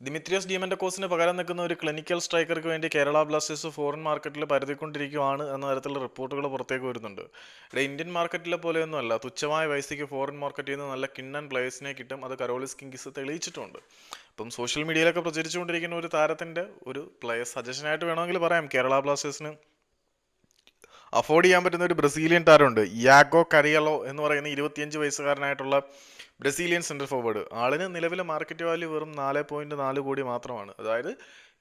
ദിമിത്രിയോസ് ഡിയമൻഡക്കോസിന് പകരം നിൽക്കുന്ന ഒരു ക്ലിനിക്കൽ സ്ട്രൈക്കർക്ക് വേണ്ടി കേരള ബ്ലാസ്റ്റേഴ്സ് ഫോറിൻ മാർക്കറ്റിൽ പരതിക്കൊണ്ടിരിക്കുകയാണ് എന്ന തരത്തിലുള്ള റിപ്പോർട്ടുകൾ പുറത്തേക്ക് വരുന്നുണ്ട്. ഇവിടെ ഇന്ത്യൻ മാർക്കറ്റിലെ പോലെയൊന്നുമല്ല. തുച്ഛമായ പൈസയ്ക്ക് ഫോറിൻ മാർക്കറ്റിൽ നിന്ന് നല്ല കിണ്ണൻ പ്ലേയേഴ്സിനെ കിട്ടും. അത് കരോളിസ് കിങ്സ് തെളിയിച്ചിട്ടുണ്ട്. ഇപ്പം സോഷ്യൽ മീഡിയയിലൊക്കെ പ്രചരിച്ചുകൊണ്ടിരിക്കുന്ന ഒരു താരത്തിന്റെ ഒരു പ്ലെയർ സജഷനായിട്ട് വേണമെങ്കിൽ പറയാം. കേരള ബ്ലാസ്റ്റേഴ്സിന് അഫോർഡ് ചെയ്യാൻ പറ്റുന്ന ഒരു ബ്രസീലിയൻ താരമുണ്ട് യാഗോ കരിയലോ എന്ന് പറയുന്ന ഇരുപത്തിയഞ്ച് വയസ്സുകാരനായിട്ടുള്ള ബ്രസീലിയൻ സെൻട്രൽ ഫോർവേഡ് ആളിന് നിലവിലെ മാർക്കറ്റ് വാല്യൂ വെറും നാല് പോയിന്റ് നാല് കോടി മാത്രമാണ്. അതായത്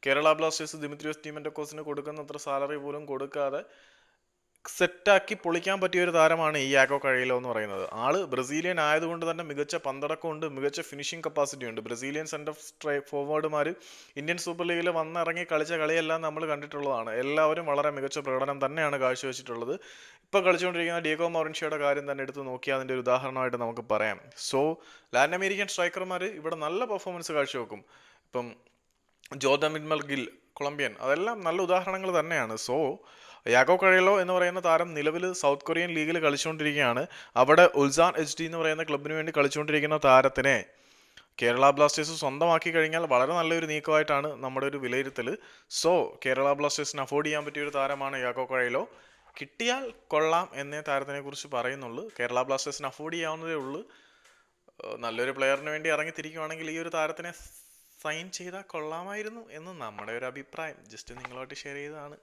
കേരള ബ്ലാസ്റ്റേഴ്സ് ദിമിത്രിയോസ് ടീമന്റക്കോസിന് കൊടുക്കുന്ന അത്ര സാലറി പോലും കൊടുക്കാതെ സെറ്റാക്കി പൊളിക്കാൻ പറ്റിയ ഒരു താരമാണ് ഈ ആഗോ കഴിയിലോ എന്ന് പറയുന്നത്. ആൾ ബ്രസീലിയൻ ആയതുകൊണ്ട് തന്നെ മികച്ച പന്തടക്കമുണ്ട് മികച്ച ഫിനിഷിംഗ് കപ്പാസിറ്റി ഉണ്ട്. ബ്രസീലിയൻ സെന്റർ സ്ട്രൈ ഫോർവേഡുമാർ ഇന്ത്യൻ സൂപ്പർ ലീഗിൽ വന്നിറങ്ങി കളിച്ച കളിയെല്ലാം നമ്മൾ കണ്ടിട്ടുള്ളതാണ്. എല്ലാവരും വളരെ മികച്ച പ്രകടനം തന്നെയാണ് കാഴ്ചവെച്ചിട്ടുള്ളത്. ഇപ്പോൾ കളിച്ചുകൊണ്ടിരിക്കുന്ന ഡിയഗോ മൊറിൻഷിയുടെ കാര്യം തന്നെ എടുത്ത് നോക്കിയാൽ അതിന്റെ ഒരു ഉദാഹരണമായിട്ട് നമുക്ക് പറയാം. സോ ലാറ്റിൻ അമേരിക്കൻ സ്ട്രൈക്കർമാർ ഇവിടെ നല്ല പെർഫോമൻസ് കാഴ്ചവെക്കും. ഇപ്പം ജോദമിൻമൽ ഗിൽ കൊളംബിയൻ അതെല്ലാം നല്ല ഉദാഹരണങ്ങൾ തന്നെയാണ്. സോ യാഗോ കഴിയലോ എന്ന് പറയുന്ന താരം നിലവിൽ സൗത്ത് കൊറിയൻ ലീഗിൽ കളിച്ചുകൊണ്ടിരിക്കുകയാണ്. അവിടെ ഉൽസാൻ എച്ച് ഡി എന്ന് പറയുന്ന ക്ലബിന് വേണ്ടി കളിച്ചുകൊണ്ടിരിക്കുന്ന താരത്തിനെ കേരള ബ്ലാസ്റ്റേഴ്സ് സ്വന്തമാക്കി കഴിഞ്ഞാൽ വളരെ നല്ലൊരു നീക്കമായിട്ടാണ് നമ്മുടെ ഒരു വിലയിരുത്തൽ. സോ കേരള ബ്ലാസ്റ്റേഴ്സിന് അഫോർഡ് ചെയ്യാൻ പറ്റിയ ഒരു താരമാണ് യാഗോ കഴിയലോ കിട്ടിയാൽ കൊള്ളാം എന്നേ താരത്തിനെ കുറിച്ച് പറയുന്നുള്ളൂ. കേരള ബ്ലാസ്റ്റേഴ്സിന് അഫോർഡ് ചെയ്യാവുന്നതേ ഉള്ളൂ. നല്ലൊരു പ്ലെയറിന് വേണ്ടി ഇറങ്ങി ഇറങ്ങിത്തിരിക്കുവാണെങ്കിൽ ഈ ഒരു താരത്തിനെ സൈൻ ചെയ്താൽ കൊള്ളാമായിരുന്നു എന്ന് നമ്മുടെ ഒരു അഭിപ്രായം. ജസ്റ്റ് നിങ്ങളുമായിട്ട് ഷെയർ ചെയ്തതാണ്.